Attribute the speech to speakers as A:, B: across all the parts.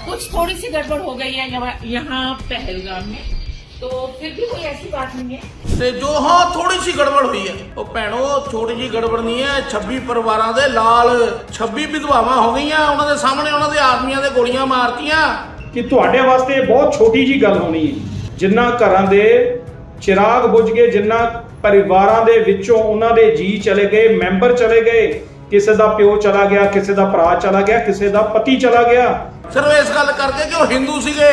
A: कुछ थोड़ी सी गड़बड़ हो गई है यहाँ यहाँ पहलगाम में तो फिर भी कोई ऐसी बात नहीं है
B: ਤੇ ਜੋ ਹਾਂ ਥੋੜੀ ਸੀ ਗੜਬੜ ਹੋਈ ਹੈ ਉਹ ਭੈਣੋ ਛੋਟੀ ਜੀ ਗੜਬੜ ਨਹੀਂ ਹੈ 26 ਪਰਿਵਾਰਾਂ ਦੇ ਲਾਲ 26 ਵਿਧਵਾਵਾਂ ਹੋ ਗਈਆਂ ਉਹਨਾਂ ਦੇ ਸਾਹਮਣੇ ਉਹਨਾਂ ਦੇ ਆਦਮੀਆਂ ਦੇ ਗੋਲੀਆਂ ਮਾਰਤੀਆਂ
C: ਕਿ ਤੁਹਾਡੇ ਵਾਸਤੇ ਇਹ ਬਹੁਤ ਛੋਟੀ ਜੀ ਗੱਲ ਹੋਣੀ ਹੈ ਜਿੰਨਾ ਘਰਾਂ ਦੇ ਚਿਰਾਗ ਬੁਝ ਗਏ ਜਿੰਨਾ ਪਰਿਵਾਰਾਂ ਦੇ ਵਿੱਚੋਂ ਉਹਨਾਂ ਦੇ ਜੀ ਚਲੇ ਗਏ ਮੈਂਬਰ ਚਲੇ ਗਏ ਕਿਸੇ ਦਾ ਪਿਓ ਚਲਾ ਗਿਆ ਕਿਸੇ ਦਾ ਭਰਾ ਚਲਾ ਗਿਆ ਕਿਸੇ ਦਾ ਪਤੀ ਚਲਾ ਗਿਆ
B: ਸਿਰਫ ਇਸ ਗੱਲ ਕਰਕੇ ਕਿ ਉਹ ਹਿੰਦੂ ਸੀਗੇ।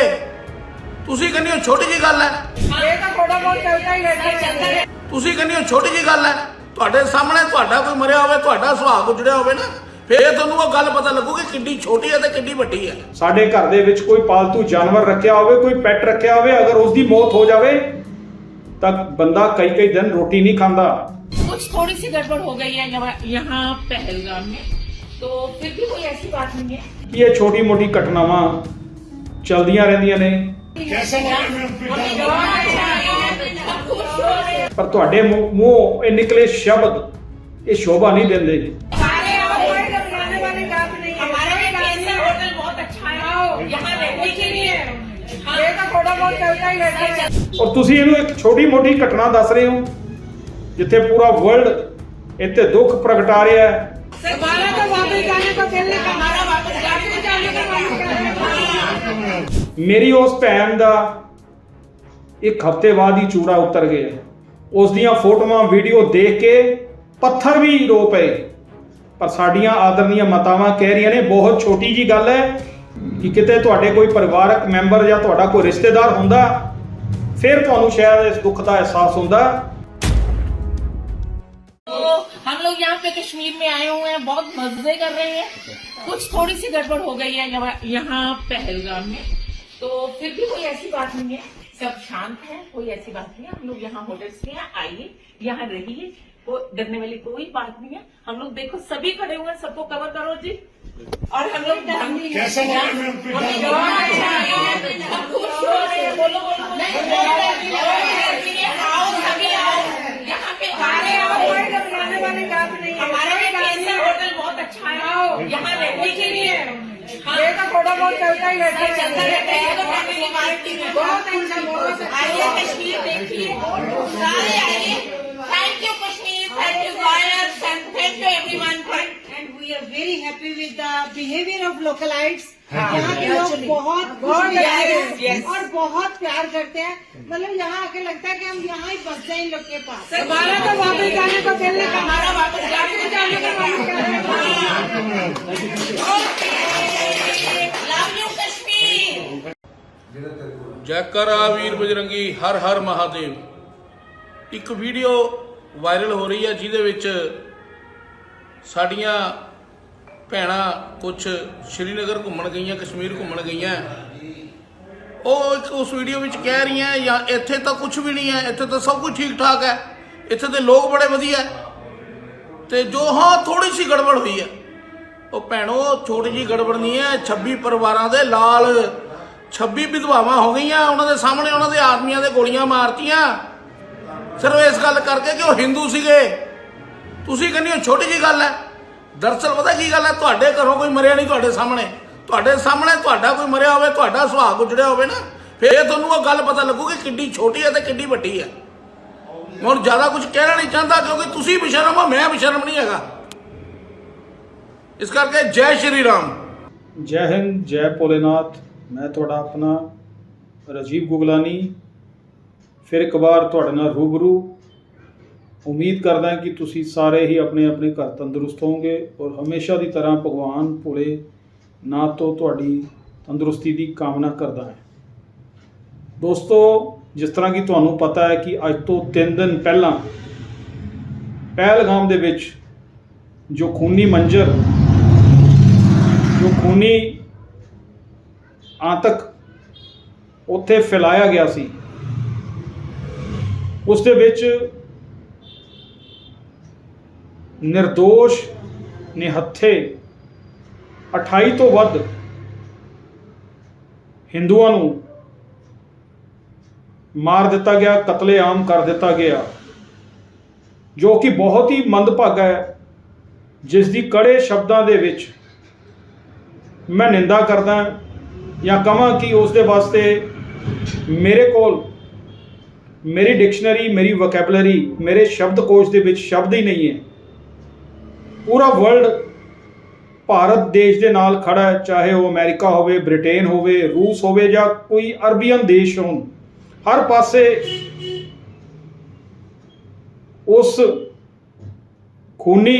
B: ਤੁਸੀਂ ਕਹਿੰਦੇ ਹੋ ਛੋਟੀ ਜੀ ਗੱਲ ਹੈ।
D: ਇਹ ਤਾਂ ਥੋੜਾ ਬਹੁਤ ਚੱਲਦਾ ਹੀ ਰਹਿੰਦਾ
B: ਤੁਸੀਂ ਕਹਿੰਦੇ ਹੋ ਛੋਟੀ ਜੀ ਗੱਲ ਹੈ। ਤੁਹਾਡੇ ਸਾਹਮਣੇ ਤੁਹਾਡਾ ਕੋਈ ਮਰਿਆ ਹੋਵੇ ਤੁਹਾਡਾ ਸੁਹਾਗ ਉਜੜਿਆ ਹੋਵੇ ਨਾ ਫੇਰ ਤੁਹਾਨੂੰ ਉਹ ਗੱਲ ਪਤਾ ਲੱਗੂਗੀ ਕਿੰਨੀ ਛੋਟੀ ਹੈ ਤੇ ਕਿੰਨੀ ਵੱਡੀ ਹੈ।
C: ਸਾਡੇ ਘਰ ਦੇ ਵਿੱਚ ਕੋਈ ਪਾਲਤੂ ਜਾਨਵਰ ਰੱਖਿਆ ਹੋਵੇ ਕੋਈ ਪੈਟ ਰੱਖਿਆ ਹੋਵੇ ਅਗਰ ਉਸ ਦੀ ਮੌਤ ਹੋ ਜਾਵੇ ਤਾਂ ਬੰਦਾ ਕਈ ਕਈ ਦਿਨ ਰੋਟੀ ਨਹੀਂ ਖਾਂਦਾ।
A: ਕੁਝ ਥੋੜੀ ਸੀ ਗੜਬੜ ਹੋ ਗਈ ਹੈ ਯਹਾਂ ਪਹਿਲਗਾਮ ਮੇਂ। तो फिर भी कोई ऐसी बात नहीं है
C: ਕਿ ਇਹ ਛੋਟੀ ਮੋਟੀ ਘਟਨਾਵਾਂ ਚਲਦੀਆਂ ਰਹਿੰਦੀਆਂ ਨੇ ਪਰ ਤੁਹਾਡੇ ਮੂੰਹ- ਮੂੰਹੋਂ ਇਹ ਨਿਕਲੇ ਸ਼ਬਦ ਇਹ ਸ਼ੋਭਾ ਨਹੀਂ ਦਿੰਦੇ
D: सारे और कोई घबराने वाली बात नहीं है
A: हमारा
D: कोई
A: भी
D: बात
A: कैसा
D: नहीं
A: होटल बहुत अच्छा है यहाँ रहने के लिए
D: है ये तो थोड़ा बहुत चलता ही रहता है
C: ਔਰ ਤੁਸੀਂ ਇਹਨੂੰ ਇੱਕ ਛੋਟੀ ਮੋਟੀ ਘਟਨਾ ਦੱਸ ਰਹੇ ਹੋ ਜਿੱਥੇ ਪੂਰਾ ਵਰਲਡ ਇੱਥੇ ਦੁੱਖ ਪ੍ਰਗਟਾ ਰਿਹਾ ਹੈ
D: हमारा तो वापस जाने को दिल नहीं हमारा वापस जाने का मन कर रहा है
C: ਮੇਰੀ ਉਸ ਭੈਣ ਦਾ ਇੱਕ ਹਫ਼ਤੇ ਬਾਅਦ ਹੀ ਚੂੜਾ ਉਤਰ ਗਿਆ ਉਸ ਦੀਆਂ ਫੋਟੋਆਂ ਵੀਡੀਓ ਦੇਖ ਕੇ ਪੱਥਰ ਵੀ ਰੋ ਪਏ ਪਰ ਸਾਡੀਆਂ ਆਦਰਨੀਆਂ ਮਾਤਾਵਾਂ ਕਹਿ ਰਹੀਆਂ ਨੇ ਬਹੁਤ ਛੋਟੀ ਜੀ ਗੱਲ ਹੈ ਕਿ ਕਿਤੇ ਤੁਹਾਡੇ ਕੋਈ ਪਰਿਵਾਰਕ ਮੈਂਬਰ ਜਾਂ ਤੁਹਾਡਾ ਕੋਈ ਰਿਸ਼ਤੇਦਾਰ ਹੁੰਦਾ ਫਿਰ ਤੁਹਾਨੂੰ ਸ਼ਾਇਦ ਇਸ ਦੁੱਖ ਦਾ ਅਹਿਸਾਸ ਹੁੰਦਾ
A: लोग यहाँ पे कश्मीर में आए हुए हैं बहुत मज़े कर रहे हैं। कुछ थोड़ी सी गड़बड़ हो गई है यहाँ पहलगाम में। तो फिर भी कोई ऐसी बात नहीं है। सब शांत है कोई ऐसी बात नहीं है। हम लोग यहाँ होटल्स में हैं आइए यहाँ रहिए। को डरने वाली कोई बात नहीं है। हम लोग देखो सभी खड़े हुए हैं सबको कवर करो जी। और हम लोग खुश हो रहे हैं। बोलो बोलो नहीं बोल रहे आओ सभी आओ यहाँ पे
D: सारे और कोई घबराने वाली बात नहीं है
A: हमारा भी
D: कोई बात
A: कैसा
D: नहीं
A: होटल बहुत अच्छा है यहाँ रहने के लिए
D: ये तो थोड़ा बहुत चलता ही रहता
A: चलता
D: है
A: रहता है तो फैमिली पार्टी में
D: बहुत
A: आइए कश्मीर देखिए सारे आइए thank you Kashmir thank you thank you everyone
E: and we are very happy with the behavior of localites.
D: हाँ,
E: यहाँ के लोग बहुत
D: बहुत
E: खुश मिजाज
A: yes,
E: हैं
A: yes.
E: और बहुत प्यार करते हैं मतलब यहाँ आके लगता है कि हम यहाँ ही बस जाए इन लोग के पास
D: हमारा तो वापस जाने को दिल नहीं
A: हमारा वापस जाने
D: जाने का मन कर रहा है
A: लव यू कश्मीर
B: ਜੈਕਰਾ ਵੀਰ ਬਜਰੰਗੀ ਹਰ ਹਰ ਮਹਾਦੇਵ ਇੱਕ ਵੀਡੀਓ ਵਾਇਰਲ ਹੋ ਰਹੀ ਹੈ ਜਿਹਦੇ ਵਿੱਚ ਸਾਡੀਆਂ ਭੈਣਾਂ ਕੁਝ ਸ਼੍ਰੀਨਗਰ ਘੁੰਮਣ ਗਈਆਂ, ਕਸ਼ਮੀਰ ਘੁੰਮਣ ਗਈਆਂ। ਉਹ ਇੱਕ ਉਸ ਵੀਡੀਓ ਵਿੱਚ ਕਹਿ ਰਹੀਆਂ ਜਾਂ ਇੱਥੇ ਤਾਂ ਕੁਝ ਵੀ ਨਹੀਂ ਹੈ, ਇੱਥੇ ਤਾਂ ਸਭ ਕੁਝ ਠੀਕ ਠਾਕ ਹੈ। ਇੱਥੇ ਦੇ ਲੋਕ ਬੜੇ ਵਧੀਆ ਹੈ। ਤੇ ਜੋ, ਹਾਂ ਥੋੜੀ ਸੀ ਗੜਬੜ ਹੋਈ ਹੈ। ਉਹ ਭੈਣੋ, ਛੋਟੀ ਜੀ ਗੜਬੜ ਨਹੀਂ ਹੈ 26 ਪਰਿਵਾਰਾਂ ਦੇ ਲਾਲ 26 ਵਿਧਵਾਵਾਂ ਹੋ ਗਈਆਂ, ਉਹਨਾਂ ਦੇ ਸਾਹਮਣੇ ਉਹਨਾਂ ਦੇ ਆਦਮੀਆਂ ਦੇ ਗੋਲੀਆਂ ਮਾਰਤੀਆਂ। ਸਿਰਫ ਇਸ ਗੱਲ ਕਰਕੇ ਕਿ ਉਹ ਹਿੰਦੂ ਸੀਗੇ। ਤੁਸੀਂ ਕਹਿੰਦੇ ਹੋ ਛੋਟੀ ਜੀ ਗੱਲ ਹੈ। ਦਰਅਸਲ ਪਤਾ ਕੀ ਗੱਲ ਹੈ? ਤੁਹਾਡੇ ਘਰੋਂ ਕੋਈ ਮਰਿਆ ਨਹੀਂ ਤੁਹਾਡੇ ਸਾਹਮਣੇ। ਤੁਹਾਡੇ ਸਾਹਮਣੇ ਤੁਹਾਡਾ ਕੋਈ ਮਰਿਆ ਹੋਵੇ, ਤੁਹਾਡਾ ਸੁਹਾਗ ਉਜੜਿਆ ਹੋਵੇ ਨਾ, ਫੇਰ ਤੁਹਾਨੂੰ ਉਹ ਗੱਲ ਪਤਾ ਲੱਗੂ ਕਿ ਛੋਟੀ ਹੈ ਤੇ ਕਿੰਨੀ ਵੱਡੀ ਹੈ। ਮੈਂ ਹੁਣ ਜ਼ਿਆਦਾ ਕੁਝ ਕਹਿਣਾ ਨਹੀਂ ਚਾਹੁੰਦਾ ਕਿਉਂਕਿ ਤੁਸੀਂ ਬੇਸ਼ਰਮ ਹੋ, ਮੈਂ ਬੇਸ਼ਰਮ ਨਹੀਂ ਹੈਗਾ। ਇਸ ਕਰਕੇ ਜੈ ਸ਼੍ਰੀ ਰਾਮ।
C: ਜੈ ਹਿੰਦ, ਜੈ ਭੋਲੇਨਾਥ। ਮੈਂ ਤੁਹਾਡਾ ਆਪਣਾ ਰਾਜੀਵ ਗੁਗਲਾਨੀ। ਫਿਰ ਇੱਕ ਵਾਰ ਤੁਹਾਡੇ ਨਾਲ ਰੂਬਰੂ ਉਮੀਦ ਕਰਦਾ ਕਿ ਤੁਸੀਂ ਸਾਰੇ ਹੀ ਆਪਣੇ ਆਪਣੇ ਘਰ ਤੰਦਰੁਸਤ ਹੋਵੋਗੇ ਔਰ ਹਮੇਸ਼ਾ ਦੀ ਤਰ੍ਹਾਂ ਭਗਵਾਨ ਭੋਲੇ ਨਾਥ ਤੋਂ ਤੁਹਾਡੀ ਤੰਦਰੁਸਤੀ ਦੀ ਕਾਮਨਾ ਕਰਦਾ ਹਾਂ। ਦੋਸਤੋ, ਜਿਸ ਤਰ੍ਹਾਂ ਕਿ ਤੁਹਾਨੂੰ ਪਤਾ ਹੈ ਕਿ ਅੱਜ ਤੋਂ 3 ਦਿਨ ਪਹਿਲਾਂ ਪਹਿਲਗਾਮ ਦੇ ਵਿੱਚ ਜੋ ਖੂਨੀ ਮੰਜ਼ਰ, ਜੋ ਖੂਨੀ ਆਤਕ ਉੱਥੇ ਫੈਲਾਇਆ ਗਿਆ ਸੀ, ਉਸ ਦੇ ਵਿੱਚ ਨਿਰਦੋਸ਼ ਨਿਹੱਥੇ। 28 ਤੋਂ ਵੱਧ ਹਿੰਦੂਆਂ ਨੂੰ ਮਾਰ ਦਿੱਤਾ ਗਿਆ, ਕਤਲੇਆਮ ਕਰ ਦਿੱਤਾ ਗਿਆ, ਜੋ ਕਿ ਬਹੁਤ ਹੀ ਮੰਦਭਾਗਾ ਹੈ ਜਿਸ ਦੀ ਕੜੇ ਸ਼ਬਦਾਂ ਦੇ ਵਿੱਚ ਮੈਂ ਨਿੰਦਾ ਕਰਦਾ ਜਾਂ ਕਹਾਂ ਕਿ ਉਸ ਦੇ ਵਾਸਤੇ ਮੇਰੇ ਕੋਲ ਮੇਰੀ ਡਿਕਸ਼ਨਰੀ, ਮੇਰੀ ਵੋਕੈਬਲਰੀ ਮੇਰੇ ਸ਼ਬਦਕੋਸ਼ ਦੇ ਵਿੱਚ ਸ਼ਬਦ ਹੀ ਨਹੀਂ ਹੈ। ਪੂਰਾ ਵਰਲਡ ਭਾਰਤ ਦੇਸ਼ ਦੇ ਨਾਲ ਖੜਾ ਹੈ, ਚਾਹੇ ਉਹ ਅਮਰੀਕਾ ਹੋਵੇ, ਬ੍ਰਿਟੇਨ ਹੋਵੇ, ਰੂਸ ਹੋਵੇ ਜਾਂ ਕੋਈ ਅਰਬੀਅਨ ਦੇਸ਼ ਹੋਣ, ਹਰ ਪਾਸੇ ਉਸ ਖੂਨੀ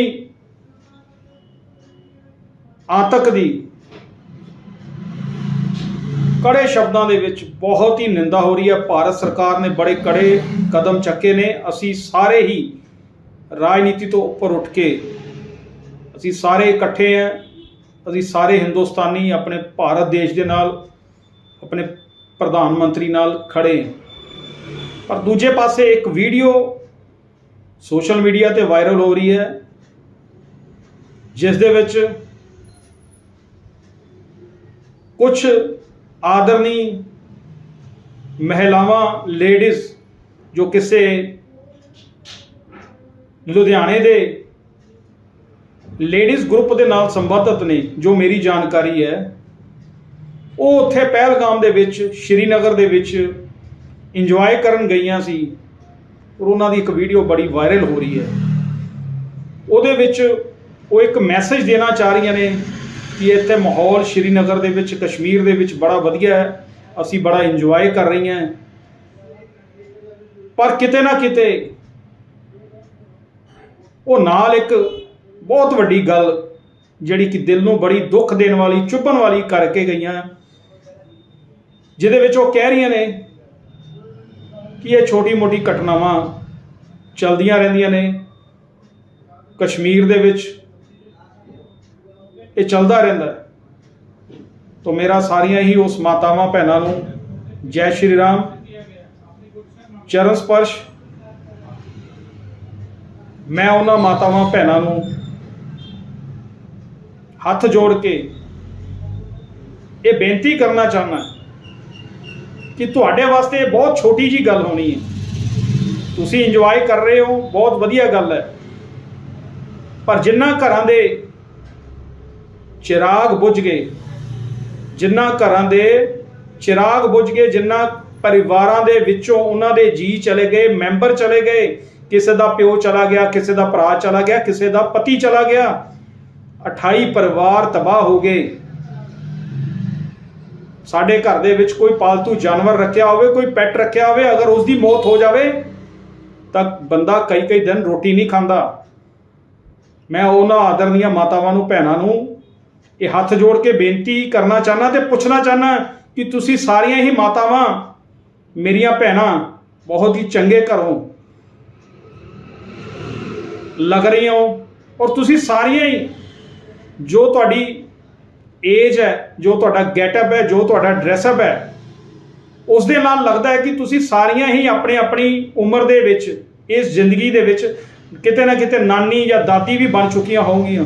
C: ਆਤਕ ਦੀ ਕੜੇ ਸ਼ਬਦਾਂ ਦੇ ਵਿੱਚ ਬਹੁਤ ਹੀ ਨਿੰਦਾ ਹੋ ਰਹੀ ਹੈ। ਭਾਰਤ ਸਰਕਾਰ ਨੇ ਬੜੇ ਕੜੇ ਕਦਮ ਚੱਕੇ ਨੇ। ਅਸੀਂ ਸਾਰੇ ਹੀ ਰਾਜਨੀਤੀ ਤੋਂ ਉੱਪਰ ਉੱਠ ਕੇ ਅਸੀਂ ਸਾਰੇ ਇਕੱਠੇ ਹੈ। ਅਸੀਂ ਸਾਰੇ ਹਿੰਦੁਸਤਾਨੀ ਆਪਣੇ ਭਾਰਤ ਦੇਸ਼ ਦੇ ਨਾਲ, ਆਪਣੇ ਪ੍ਰਧਾਨ ਮੰਤਰੀ ਨਾਲ ਖੜੇ ਪਰ ਦੂਜੇ ਪਾਸੇ ਇੱਕ ਵੀਡੀਓ ਸੋਸ਼ਲ ਮੀਡੀਆ ਤੇ ਵਾਇਰਲ ਹੋ ਰਹੀ ਹੈ, ਜਿਸ ਦੇ ਵਿੱਚ ਕੁਝ ਆਦਰਨੀ ਮਹਿਲਾਵਾਂ, ਲੇਡੀਜ਼ ਜੋ ਕਿਸੇ ਲੁਧਿਆਣੇ ਦੇ ਲੇਡੀਜ਼ ਗਰੁੱਪ ਦੇ ਨਾਲ ਸੰਬੰਧਿਤ ਨੇ, ਜੋ ਮੇਰੀ ਜਾਣਕਾਰੀ ਹੈ, ਉਹ ਉੱਥੇ ਪਹਿਲਗਾਮ ਦੇ ਵਿੱਚ, ਸ਼੍ਰੀਨਗਰ ਦੇ ਵਿੱਚ ਇੰਜੋਏ ਕਰਨ ਗਈਆਂ ਸੀ, ਔਰ ਉਹਨਾਂ ਦੀ ਇੱਕ ਵੀਡੀਓ ਬੜੀ ਵਾਇਰਲ ਹੋ ਰਹੀ ਹੈ। ਉਹਦੇ ਵਿੱਚ ਉਹ ਇੱਕ ਮੈਸੇਜ ਦੇਣਾ ਚਾਹ ਰਹੀਆਂ ਨੇ ਕਿ ਇੱਥੇ ਮਾਹੌਲ ਸ਼੍ਰੀਨਗਰ ਦੇ ਵਿੱਚ, ਕਸ਼ਮੀਰ ਦੇ ਵਿੱਚ ਬੜਾ ਵਧੀਆ ਹੈ, ਅਸੀਂ ਬੜਾ ਇੰਜੋਏ ਕਰ ਰਹੀਆਂ ਪਰ ਕਿਤੇ ਨਾ ਕਿਤੇ, ਉਹ ਨਾਲ ਇੱਕ ਬਹੁਤ ਵੱਡੀ ਗੱਲ ਜਿਹੜੀ ਕਿ ਦਿਲ ਨੂੰ ਬੜੀ ਦੁੱਖ ਦੇਣ ਵਾਲੀ, ਚੁੱਭਣ ਵਾਲੀ ਕਰਕੇ ਗਈਆਂ। ਜਿਹਦੇ ਵਿੱਚ ਉਹ ਕਹਿ ਰਹੀਆਂ ਨੇ ਕਿ ਇਹ ਛੋਟੀ-ਮੋਟੀ ਘਟਨਾਵਾਂ ਚਲਦੀਆਂ ਰਹਿੰਦੀਆਂ ਨੇ। ਕਸ਼ਮੀਰ ਦੇ ਵਿੱਚ ਇਹ ਚੱਲਦਾ ਰਹਿੰਦਾ ਹੈ। ਤੋਂ ਮੇਰਾ ਸਾਰੀਆਂ ਹੀ ਉਸ ਮਾਤਾਵਾਂ, ਭੈਣਾਂ ਨੂੰ ਜੈ ਸ਼੍ਰੀ ਰਾਮ। ਚਰਨ ਸਪਰਸ਼। ਮੈਂ ਉਹਨਾਂ ਮਾਤਾਵਾਂ, ਭੈਣਾਂ ਨੂੰ ਹੱਥ ਜੋੜ ਕੇ ਇਹ ਬੇਨਤੀ ਕਰਨਾ ਚਾਹੁੰਦਾ ਕਿ ਤੁਹਾਡੇ ਵਾਸਤੇ ਇਹ ਬਹੁਤ ਛੋਟੀ ਜੀ ਗੱਲ ਹੋਣੀ ਹੈ। ਤੁਸੀਂ ਇੰਜੋਏ ਕਰ ਰਹੇ ਹੋ, ਬਹੁਤ ਵਧੀਆ ਗੱਲ ਹੈ। ਪਰ ਜਿੰਨਾ ਘਰਾਂ ਦੇ ਚਿਰਾਗ ਬੁਝ ਗਏ, ਜਿੰਨਾ ਘਰਾਂ ਦੇ ਚਿਰਾਗ ਬੁਝ ਗਏ, ਜਿੰਨਾ ਪਰਿਵਾਰਾਂ ਦੇ ਵਿੱਚੋਂ ਉਹਨਾਂ ਦੇ ਜੀ ਚਲੇ ਗਏ, ਮੈਂਬਰ ਚਲੇ ਗਏ, ਕਿਸੇ ਦਾ ਪਿਓ ਚਲਾ ਗਿਆ, ਕਿਸੇ ਦਾ ਭਰਾ ਚਲਾ ਗਿਆ, ਕਿਸੇ ਦਾ ਪਤੀ ਚਲਾ ਗਿਆ 28 ਪਰਿਵਾਰ ਤਬਾਹ ਹੋ ਗਏ। ਸਾਡੇ ਘਰ ਦੇ ਵਿੱਚ ਕੋਈ ਪਾਲਤੂ ਜਾਨਵਰ ਰੱਖਿਆ ਹੋਵੇ, ਕੋਈ ਪੈਟ ਰੱਖਿਆ ਹੋਵੇ, ਅਗਰ ਉਸ ਦੀ ਮੌਤ ਹੋ ਜਾਵੇ, ਤਾਂ ਬੰਦਾ ਕਈ ਕਈ ਦਿਨ ਰੋਟੀ ਨਹੀਂ ਖਾਂਦਾ। ਮੈਂ ਉਹਨਾਂ ਆਦਰਨੀਆਂ ਮਾਤਾਵਾਂ ਨੂੰ, ਭੈਣਾਂ ਨੂੰ ਇਹ ਹੱਥ ਜੋੜ ਕੇ ਬੇਨਤੀ ਕਰਨਾ ਚਾਹਨਾ ਤੇ ਪੁੱਛਣਾ ਚਾਹਨਾ ਕਿ ਤੁਸੀਂ ਸਾਰੀਆਂ ਹੀ ਮਾਤਾਵਾਂ ਮੇਰੀਆਂ ਭੈਣਾਂ ਬਹੁਤ ਹੀ ਚੰਗੇ ਘਰੋਂ ਲੱਗ ਰਹੀਆਂ ਹੋ ਔਰ ਤੁਸੀਂ ਸਾਰੀਆਂ ਹੀ ਜੋ ਤੁਹਾਡੀ ਏਜ ਹੈ, ਜੋ ਤੁਹਾਡਾ ਗੈਟਅਪ ਹੈ, ਜੋ ਤੁਹਾਡਾ ਡਰੈਸਅਪ ਹੈ ਉਸ ਦੇ ਨਾਲ ਲੱਗਦਾ ਹੈ ਕਿ ਤੁਸੀਂ ਸਾਰੀਆਂ ਹੀ ਆਪਣੇ ਆਪਣੀ ਉਮਰ ਦੇ ਵਿੱਚ, ਇਸ ਜ਼ਿੰਦਗੀ ਦੇ ਵਿੱਚ ਕਿਤੇ ਨਾ ਕਿਤੇ ਨਾਨੀ ਜਾਂ ਦਾਦੀ ਵੀ ਬਣ ਚੁੱਕੀਆਂ ਹੋਣਗੀਆਂ।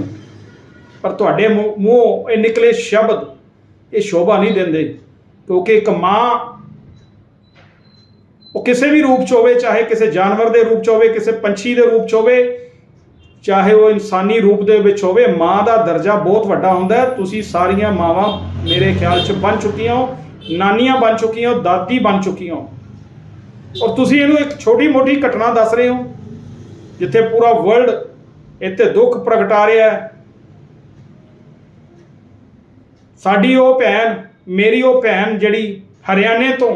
C: ਪਰ ਤੁਹਾਡੇ ਮੂੰਹ- ਇਹ ਨਿਕਲੇ ਸ਼ਬਦ, ਇਹ ਸ਼ੋਭਾ ਨਹੀਂ ਦਿੰਦੇ। ਕਿਉਂਕਿ ਇੱਕ ਮਾਂ, ਉਹ ਕਿਸੇ ਵੀ ਰੂਪ ਚ ਹੋਵੇ, ਚਾਹੇ ਕਿਸੇ ਜਾਨਵਰ ਦੇ ਰੂਪ ਚ ਹੋਵੇ, ਕਿਸੇ ਪੰਛੀ ਦੇ ਰੂਪ ਚ ਹੋਵੇ ਚਾਹੇ ਉਹ ਇਨਸਾਨੀ ਰੂਪ ਦੇ ਵਿੱਚ ਹੋਵੇ, ਮਾਂ ਦਾ ਦਰਜਾ ਬਹੁਤ ਵੱਡਾ ਹੁੰਦਾ ਹੈ। ਤੁਸੀਂ ਸਾਰੀਆਂ ਮਾਵਾਂ ਮੇਰੇ ਖਿਆਲ ਚ ਬਣ ਚੁੱਕੀਆਂ ਹੋ, ਨਾਨੀਆਂ ਬਣ ਚੁੱਕੀਆਂ ਹੋ, ਦਾਦੀ ਬਣ ਚੁੱਕੀਆਂ ਹੋ। ਔਰ ਤੁਸੀਂ ਇਹਨੂੰ ਇੱਕ ਛੋਟੀ ਮੋਟੀ ਘਟਨਾ ਦੱਸ ਰਹੇ ਹੋ, ਜਿੱਥੇ ਪੂਰਾ ਵਰਲਡ ਇੱਥੇ ਦੁੱਖ ਪ੍ਰਗਟਾ ਰਿਹਾ ਹੈ। ਸਾਡੀ ਉਹ ਭੈਣ, ਮੇਰੀ ਉਹ ਭੈਣ ਜਿਹੜੀ ਹਰਿਆਣੇ ਤੋਂ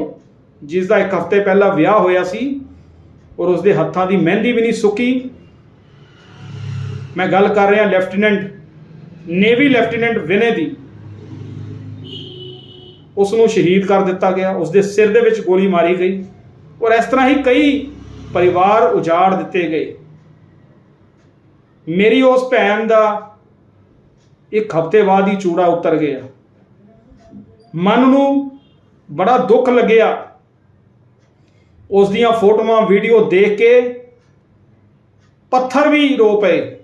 C: ਜਿਸ ਦਾ ਇੱਕ ਹਫ਼ਤੇ ਪਹਿਲਾਂ ਵਿਆਹ ਹੋਇਆ ਸੀ, ਔਰ ਉਸਦੇ ਹੱਥਾਂ ਦੀ ਮਹਿੰਦੀ ਵੀ ਨਹੀਂ ਸੁੱਕੀ। ਮੈਂ ਗੱਲ ਕਰ ਰਿਹਾ ਲੈਫਟੀਨੈਂਟ, ਨੇਵੀ ਲੈਫਟੀਨੈਂਟ ਵਿਨੇ ਦੀ। ਉਸ ਨੂੰ ਸ਼ਹੀਦ ਕਰ ਦਿੱਤਾ ਗਿਆ ਉਸ ਦੇ ਸਿਰ ਦੇ ਵਿੱਚ ਗੋਲੀ ਮਾਰੀ ਗਈ ਔਰ ਇਸ ਤਰ੍ਹਾਂ ਹੀ ਕਈ ਪਰਿਵਾਰ ਉਜਾੜ ਦਿੱਤੇ ਗਏ। ਮੇਰੀ ਉਸ ਭੈਣ ਦਾ ਇੱਕ ਹਫ਼ਤੇ ਬਾਅਦ ਹੀ ਚੂੜਾ ਉਤਰ ਗਿਆ। ਮਨ ਨੂੰ ਬੜਾ ਦੁੱਖ ਲੱਗਿਆ। ਉਸ ਦੀਆਂ ਫੋਟੋਆਂ, ਵੀਡੀਓ ਦੇਖ ਕੇ ਪੱਥਰ ਵੀ ਰੋ ਪਏ।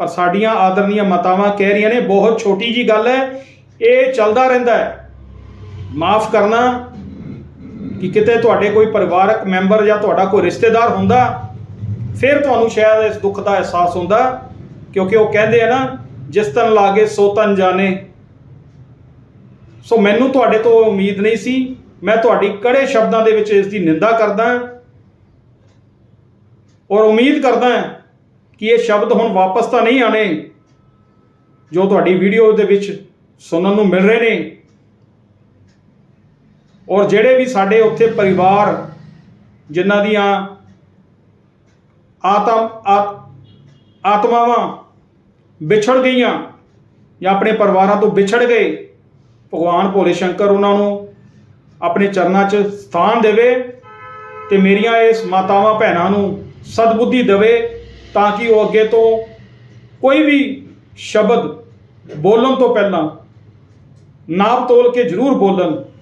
C: ਪਰ ਸਾਡੀਆਂ ਆਦਰਨੀਆਂ ਮਾਤਾਵਾਂ ਕਹਿ ਰਹੀਆਂ ਨੇ, ਬਹੁਤ ਛੋਟੀ ਜੀ ਗੱਲ ਹੈ, ਇਹ ਚੱਲਦਾ ਰਹਿੰਦਾ ਹੈ। ਮਾਫ ਕਰਨਾ ਕਿ ਕਿਤੇ ਤੁਹਾਡੇ ਕੋਈ ਪਰਿਵਾਰਕ ਮੈਂਬਰ ਜਾਂ ਤੁਹਾਡਾ ਕੋਈ ਰਿਸ਼ਤੇਦਾਰ ਹੁੰਦਾ, ਫਿਰ ਤੁਹਾਨੂੰ ਸ਼ਾਇਦ ਇਸ ਦੁੱਖ ਦਾ ਅਹਿਸਾਸ ਹੁੰਦਾ, ਕਿਉਂਕਿ ਉਹ ਕਹਿੰਦੇ ਆ ਨਾ, ਜਿਸ ਤਨ ਲਾਗੇ ਸੋ ਤਨ ਜਾਣੇ। ਸੋ ਮੈਨੂੰ ਤੁਹਾਡੇ ਤੋਂ ਉਮੀਦ ਨਹੀਂ ਸੀ, ਮੈਂ ਤੁਹਾਡੀ ਕੜੇ ਸ਼ਬਦਾਂ ਦੇ ਵਿੱਚ ਇਸ ਦੀ ਨਿੰਦਾ ਕਰਦਾ ਔਰ ਉਮੀਦ ਕਰਦਾ ਹਾਂ ਕਿ ਇਹ ਸ਼ਬਦ ਹੁਣ ਵਾਪਸ ਤਾਂ ਨਹੀਂ ਆਣੇ ਜੋ ਤੁਹਾਡੀ ਵੀਡੀਓ ਦੇ ਵਿੱਚ ਸੁਣਨ ਨੂੰ ਮਿਲ ਰਹੇ ਨੇ। ਔਰ ਜਿਹੜੇ ਵੀ ਸਾਡੇ ਉੱਥੇ ਪਰਿਵਾਰ ਜਿਨ੍ਹਾਂ ਦੀਆਂ ਆਤਮ ਆਤ- ਆਤਮਾਵਾਂ ਵਿਛੜ ਗਈਆਂ ਜਾਂ ਆਪਣੇ ਪਰਿਵਾਰਾਂ ਤੋਂ ਵਿਛੜ ਗਏ, ਭਗਵਾਨ ਭੋਲੇ ਸ਼ੰਕਰ ਉਹਨਾਂ ਨੂੰ ਆਪਣੇ ਚਰਨਾਂ 'ਚ ਸਥਾਨ ਦੇਵੇ ਤੇ ਮੇਰੀਆਂ ਇਸ ਮਾਤਾਵਾਂ ਭੈਣਾਂ ਨੂੰ ਸਤਬੁੱਧੀ ਦੇਵੇ। ਤਾਂ ਕਿ ਉਹ ਅੱਗੇ ਤੋਂ ਕੋਈ ਵੀ ਸ਼ਬਦ ਬੋਲਣ ਤੋਂ ਪਹਿਲਾਂ ਨਾਪ ਤੋਲ ਕੇ ਜ਼ਰੂਰ ਬੋਲਣ।